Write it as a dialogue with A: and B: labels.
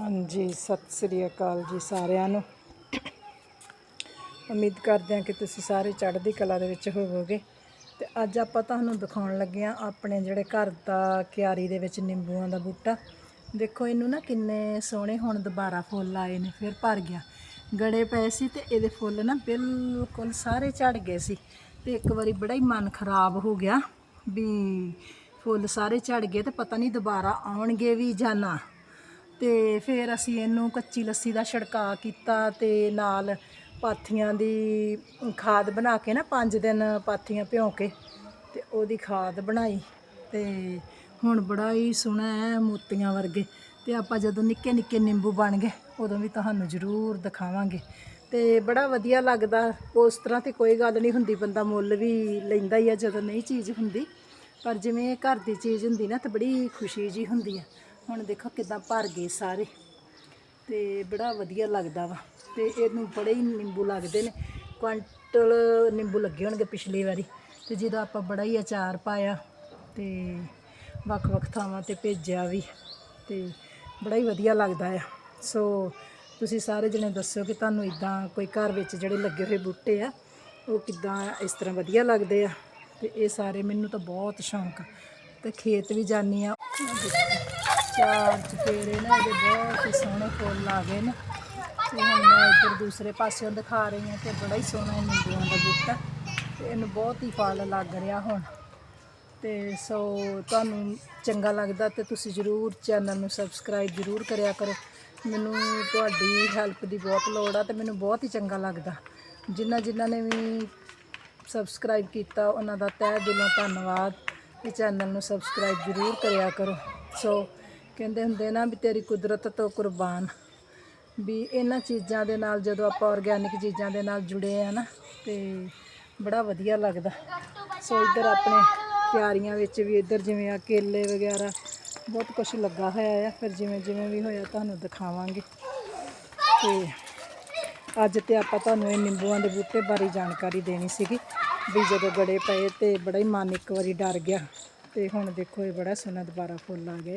A: ਹਾਂਜੀ, ਸਤਿ ਸ੍ਰੀ ਅਕਾਲ ਜੀ ਸਾਰਿਆਂ ਨੂੰ। ਉਮੀਦ ਕਰਦੇ ਹਾਂ ਕਿ ਤੁਸੀਂ ਸਾਰੇ ਚੜ੍ਹਦੀ ਕਲਾ ਦੇ ਵਿੱਚ ਹੋਵੋਗੇ। ਤੇ ਅੱਜ ਆਪਾਂ ਤੁਹਾਨੂੰ ਦਿਖਾਉਣ ਲੱਗੇ ਹਾਂ ਆਪਣੇ ਜਿਹੜੇ ਘਰ ਦਾ ਕਿਆਰੀ ਦੇ ਵਿੱਚ ਨਿੰਬੂਆਂ ਦਾ ਬੂਟਾ। ਦੇਖੋ, ਇਹਨੂੰ ਨਾ ਕਿੰਨੇ ਸੋਹਣੇ ਹੁਣ ਦੁਬਾਰਾ ਫੁੱਲ ਆਏ ਨੇ, ਫਿਰ ਭਰ ਗਿਆ। ਗੜੇ ਪਏ ਸੀ ਤੇ ਇਹਦੇ ਫੁੱਲ ਨਾ ਬਿਲਕੁਲ ਸਾਰੇ ਝੜ ਗਏ ਸੀ। ਤੇ ਇੱਕ ਵਾਰੀ ਬੜਾ ਹੀ ਮਨ ਖਰਾਬ ਹੋ ਗਿਆ ਵੀ ਫੁੱਲ ਸਾਰੇ ਝੜ ਗਏ ਤੇ ਪਤਾ ਨਹੀਂ ਦੁਬਾਰਾ ਆਉਣਗੇ ਵੀ ਜਾਂ ਨਾ। ਤੇ ਫਿਰ ਅਸੀਂ ਇਹਨੂੰ ਕੱਚੀ ਲੱਸੀ ਦਾ ਛਿੜਕਾਅ ਕੀਤਾ ਤੇ ਨਾਲ ਪਾਥੀਆਂ ਦੀ ਖਾਦ ਬਣਾ ਕੇ ਨਾ 5 ਦਿਨ ਪਾਥੀਆਂ ਭਿਉਂ ਕੇ ਤੇ ਉਹਦੀ ਖਾਦ ਬਣਾਈ ਤੇ ਹੁਣ ਬੜਾ ਹੀ ਸੋਹਣਾ ਹੈ ਮੋਤੀਆਂ ਵਰਗੇ ਤੇ ਆਪਾਂ ਜਦੋਂ ਨਿੱਕੇ ਨਿੱਕੇ ਨਿੰਬੂ ਬਣ ਗਏ ਉਦੋਂ ਵੀ ਤੁਹਾਨੂੰ ਜ਼ਰੂਰ ਦਿਖਾਵਾਂਗੇ ਤੇ ਬੜਾ ਵਧੀਆ ਲੱਗਦਾ, ਉਸ ਤਰ੍ਹਾਂ ਤੇ ਕੋਈ ਗੱਲ ਨਹੀਂ ਹੁੰਦੀ, ਬੰਦਾ ਮੁੱਲ ਵੀ ਲੈਂਦਾ ਹੀ ਆ ਜਦੋਂ ਨਹੀਂ ਚੀਜ਼ ਹੁੰਦੀ, ਪਰ ਜਿਵੇਂ ਘਰ ਦੀ ਚੀਜ਼ ਹੁੰਦੀ ਨਾ ਤੇ ਬੜੀ ਖੁਸ਼ੀ ਜੀ ਹੁੰਦੀ ਆ। ਹੁਣ ਦੇਖੋ ਕਿਦਾਂ ਭਰ ਗਏ ਸਾਰੇ। ਤੇ ਬੜਾ ਵਧੀਆ ਲੱਗਦਾ ਵਾ। ਤੇ ਇਹਨੂੰ ਬੜੇ ਹੀ ਨਿੰਬੂ ਲੱਗਦੇ ਨੇ। ਕੁਆਂਟਲ ਨਿੰਬੂ ਲੱਗੇ ਹੋਣਗੇ ਪਿਛਲੀ ਵਾਰੀ। ਤੇ ਜਿਹਦਾ ਆਪਾਂ ਬੜਾ ਹੀ ਅਚਾਰ ਪਾਇਆ ਤੇ ਵੱਖ-ਵੱਖ ਥਾਵਾਂ ਤੇ ਭੇਜਿਆ ਵੀ। ਤੇ ਬੜਾ ਹੀ ਵਧੀਆ ਲੱਗਦਾ ਆ। ਸੋ ਤੁਸੀਂ ਸਾਰੇ ਜਣੇ ਦੱਸਿਓ ਕਿ ਤੁਹਾਨੂੰ ਇਦਾਂ ਕੋਈ ਘਰ ਵਿੱਚ ਜਿਹੜੇ ਲੱਗੇ ਹੋਏ ਬੂਟੇ ਆ, ਉਹ ਕਿਦਾਂ ਇਸ ਤਰ੍ਹਾਂ ਵਧੀਆ ਲੱਗਦੇ ਆ। ਤੇ ਇਹ ਸਾਰੇ ਮੈਨੂੰ ਤਾਂ ਬਹੁਤ ਸ਼ੌਂਕ ਆ। ਤੇ ਖੇਤ ਵੀ ਜਾਨੀ ਆ। ਚਾਰ ਚਪੇੜੇ ਨਾ ਇਹਦੇ ਬਹੁਤ ਹੀ ਸੋਹਣੇ ਫੁੱਲ ਆ ਗਏ ਨੇ। ਤੇ ਹੁਣ ਮੈਂ ਇੱਧਰ ਦੂਸਰੇ ਪਾਸਿਓਂ ਦਿਖਾ ਰਹੀ ਹਾਂ ਤੇ ਬੜਾ ਹੀ ਸੋਹਣਾ ਇਹ ਨਿੰਬੂਆਂ ਦਾ ਬੂਟਾ। ਤੇ ਇਹਨੂੰ ਬਹੁਤ ਹੀ ਫਲ ਲੱਗ ਰਿਹਾ ਹੁਣ। ਤੇ ਸੋ ਤੁਹਾਨੂੰ ਚੰਗਾ ਲੱਗਦਾ ਤੇ ਤੁਸੀਂ ਜਰੂਰ ਚੈਨਲ ਨੂੰ ਸਬਸਕ੍ਰਾਈਬ ਜਰੂਰ ਕਰਿਆ ਕਰੋ। ਮੈਨੂੰ ਤੁਹਾਡੀ ਹੈਲਪ ਦੀ ਬਹੁਤ ਲੋੜ ਆ ਤੇ ਮੈਨੂੰ ਬਹੁਤ ਹੀ ਚੰਗਾ ਲੱਗਦਾ। ਜਿਨ੍ਹਾਂ ਜਿਨ੍ਹਾਂ ਨੇ ਵੀ ਸਬਸਕ੍ਰਾਈਬ ਕੀਤਾ, ਉਹਨਾਂ ਦਾ ਤਹਿ ਦਿਲੋਂ ਧੰਨਵਾਦ। ਇਹ ਚੈਨਲ ਨੂੰ ਸਬਸਕ੍ਰਾਈਬ ਜਰੂਰ ਕਰਿਆ ਕਰੋ। ਸੋ ਕਹਿੰਦੇ ਹੁੰਦੇ ਨਾ ਵੀ ਤੇਰੀ ਕੁਦਰਤ ਤੋਂ ਕੁਰਬਾਨ। ਵੀ ਇਹਨਾਂ ਚੀਜ਼ਾਂ ਦੇ ਨਾਲ ਜਦੋਂ ਆਪਾਂ ਆਰਗੈਨਿਕ ਚੀਜ਼ਾਂ ਦੇ ਨਾਲ ਜੁੜੇ ਆ ਨਾ, ਤੇ ਬੜਾ ਵਧੀਆ ਲੱਗਦਾ। ਸੋ ਇੱਧਰ ਆਪਣੇ ਕਿਆਰੀਆਂ ਵਿੱਚ ਵੀ ਇੱਧਰ ਜਿਵੇਂ ਆ ਕੇਲੇ ਵਗੈਰਾ, ਬਹੁਤ ਕੁਝ ਲੱਗਾ ਹੋਇਆ ਆ। ਫਿਰ ਜਿਵੇਂ ਜਿਵੇਂ ਵੀ ਹੋਇਆ ਤੁਹਾਨੂੰ ਦਿਖਾਵਾਂਗੇ। ਤੇ ਅੱਜ ਤੇ ਆਪਾਂ ਤੁਹਾਨੂੰ ਇਹ ਨਿੰਬੂਆਂ ਦੇ ਬੂਟੇ ਬਾਰੇ ਜਾਣਕਾਰੀ ਦੇਣੀ ਸੀਗੀ। ਵੀ ਜਦੋਂ ਗੜੇ ਪਏ ਤੇ ਬੜਾ ਹੀ ਮਨ ਇੱਕ ਵਾਰੀ ਡਰ ਗਿਆ। ਤੇ ਹੁਣ ਦੇਖੋ ਇਹ ਬੜਾ ਸੋਹਣਾ ਦੁਬਾਰਾ ਫੁੱਲ ਆ ਗਏ।